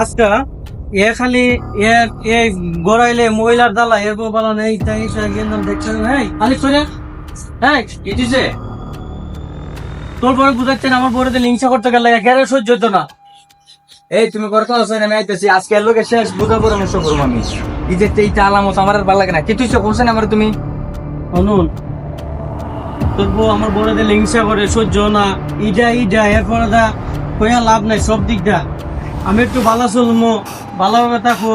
আজকা এ খালি এ গড়াইলে মহিলার দালা এর বউ বালা নেই, তাই গেন্দাম দেখছেন আলিক করে এই কি দিছে? তোর পরে আমার করতে গেলে সহ্য হতো না? এই, তুমি আমি আইতেছি, আজকে লোকে শেষ বুঝা পরামর্শ করব আমি। যে আলামত আমার আর ভালো লাগে না। কি তুই করছেন আমার তুমি? শুনুন তোর বউ আমার বড়তে লিংসা করে, সহ্য না। ইডা ইডা, এরপরে দা, কইয়া লাভ নাই, সব দিকটা আমি একটু ভালো চলমো ভালোভাবে থাকব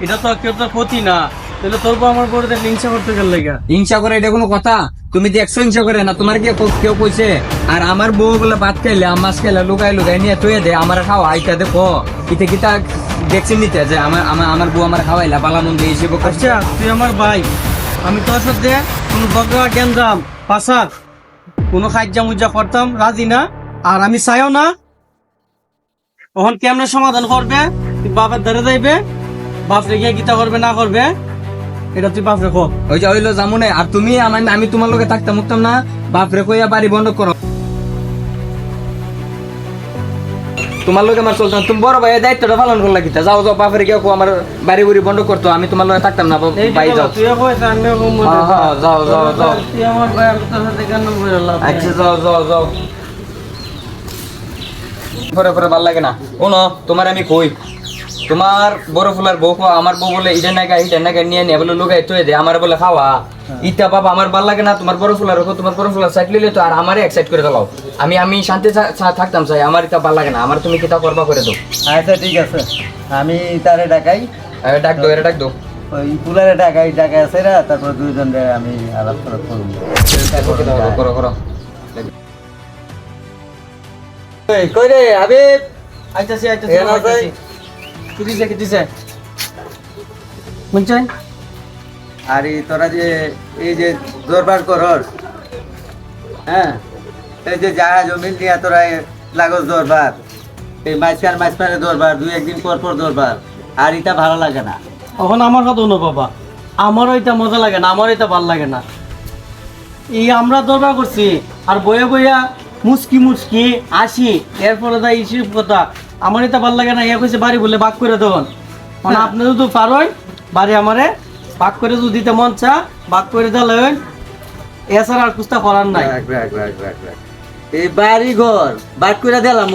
এটা তো কেউ তো ক্ষতি না। তাহলে তোর আমার বড়তে হিংসা করতে গেলে হিংসা করে এটা কোনো কথা? তুমি যে একশো হিংসা করে না তোমার কি ক- কেউ কইছে? আর আমার বউ গুলো ভাত খাইলে মাছ খাইলে লুকাই লুকাই নিয়ে তুই দে আমার খাওয়া আইটা দেখো কিতে কিতা দেখছি নিতে? যে আমার আমার আমার বউ আমার খাওয়াইলা বালা মন্দ হিসেবে করছে। আচ্ছা তুই আমার ভাই। আমি তোর সাথে কোনো বগরা গেন্দাম পাশাক কোনো খাজ্জা মুজ্জা করতাম রাজি না। আর আমি চাইও না তখন কেমনে সমাধান করবে? তুই বাপের ধরে যাইবে বাপরে গিয়ে গীতা করবে না করবে এটা তুই বাপরে ওই যে হইল জামুনে আর তুমি আমি আমি তোমার থাকতাম মুক্তাম না বাপরে কইয়া বাড়ি বন্ধ করো। তোমার লোকে আমার চলতাম তুমি বড় দায়িত্বটা পালন করলা কিতা? যাও যাও বাপরে কেউ আমার বাড়ি বুড়ি বন্ধ করতো আমি তোমার লোকে থাকতাম না ভাই যাও। হ্যাঁ, হ্যাঁ, যাও, যাও, যাও। আচ্ছা যাও যাও যাও। পরে পরে ভালো লাগে না। শোনো তোমার আমি কই? তোমার বড় ফুলার বউ আমার বউ বলে ইটা নাকা ইটা নাকা নিয়ে নিয়ে বলে লুকাই তুই দে আমার বলে খাওয়া। ইটা বাবা আমার ভালো লাগে না। তোমার বড় ফুলার রাখো তোমার বড় ফুলার সাইড লিলে তো আর আমারে এক্সাইট করে দাও আমি আমি শান্তি থাকতাম চাই। আমার এটা ভালো লাগে না। আমার তুমি কিতা করবা করে দাও। আচ্ছা ঠিক আছে। আমি তারে ডাকাই। ডাক দো এটা ডাক দো। ওই কুলারে ডাকাই ডাকাই আছে তারপর দুইজন আমি আলাপ করে করব করো করো। কই রে হাবিব? আইতাছি আইতাছি আইতাছি। কি দিছে কি দিছে? বুঝছেন আরে তোরা যে এই যে দরবার করর হ্যাঁ? এই যে জায়গা জমি নিয়ে তোরা লাগস দরবার এই মাঝখান মাঝখানে দরবার দুই একদিন পর পর দরবার আর এটা ভালো লাগে না। এখন আমার কথা শুনো বাবা। আমারও এটা মজা লাগে না আমারও এটা ভালো লাগে না। এই আমরা দরবার করছি আর বইয়া বইয়া মুচকি মুচকি আসি এরপরে দা ইসি কথা। আমার এটা ভালো লাগে না এ কইছে বাড়ি বলে বাক করে দেবেন মানে আপনি যদি পারেন বাড়ি আমারে বাক করে যদি দিতে মন চা বাক করে দিলেন এছাড়া আর কুস্তা করার নাই। এই বাড়ি ঘর বাট করে দিলাম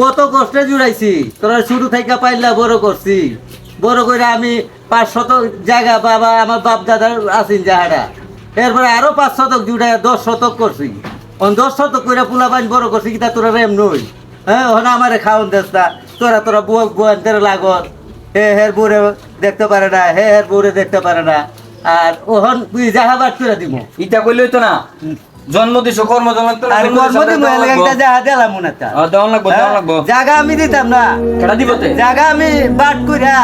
কত কষ্টে জুড়াইছি তোরা শুরু থেকে পাইলা বড় করছি। বড় করে আমি পাঁচ শত জায়গা বাবা আমার বাপ দাদার আছেন জাহারা। এরপরে আরও পাঁচ শতক জুড়াই দশ শতক করছি। অন তো কইরা করে পোলা পানি বড় করছি কিতা তোরা রেম নই হ্যাঁ ওখানে আমারে খাওন দেশটা তোরা তোরা বুয়া বুয়ানদের লাগত। হে হের বুড়ে দেখতে পারে না হে হের বুড়ে দেখতে পারে না। আর ওহন তুই যাহা বাট করে দিব ইটা কইলেই তো না। জন্ম দিছো কর্ম জন্ম তো আর কর্মদিন একটা জায়গা দিলাম না তা দেওয়ান লাগবো দেওয়ান লাগবো। জায়গা আমি দিতাম না। দিবতে জায়গা আমি বাট কইরা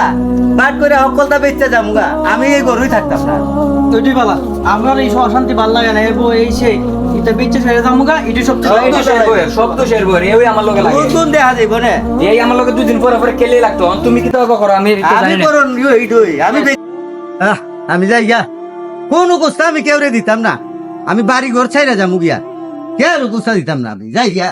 বাট করে সকলটা বেচতে যামগা আমি এই গরুই থাকতাম না। ওইটাই বালা আমার এই অশান্তি ভালো লাগে না এরপর এই সেই এটা বেচে ছেড়ে যাব গা সব তো শের বইয়ের, সব তো শের বইয়ের, এই আমার লগে লাগে। নতুন দেখা যাইব না। এই আমার লগে দুদিন পরে পরে খেলে লাগতো তুমি কি করো আমি আমি আমি যাই গা। কোন কুস্তা আমি কেউরে দিতাম না। আমি বাড়ি ঘর ছাইরা যাব গিয়া। কেউ কুস্তা দিতাম না আমি? যাই গিয়া।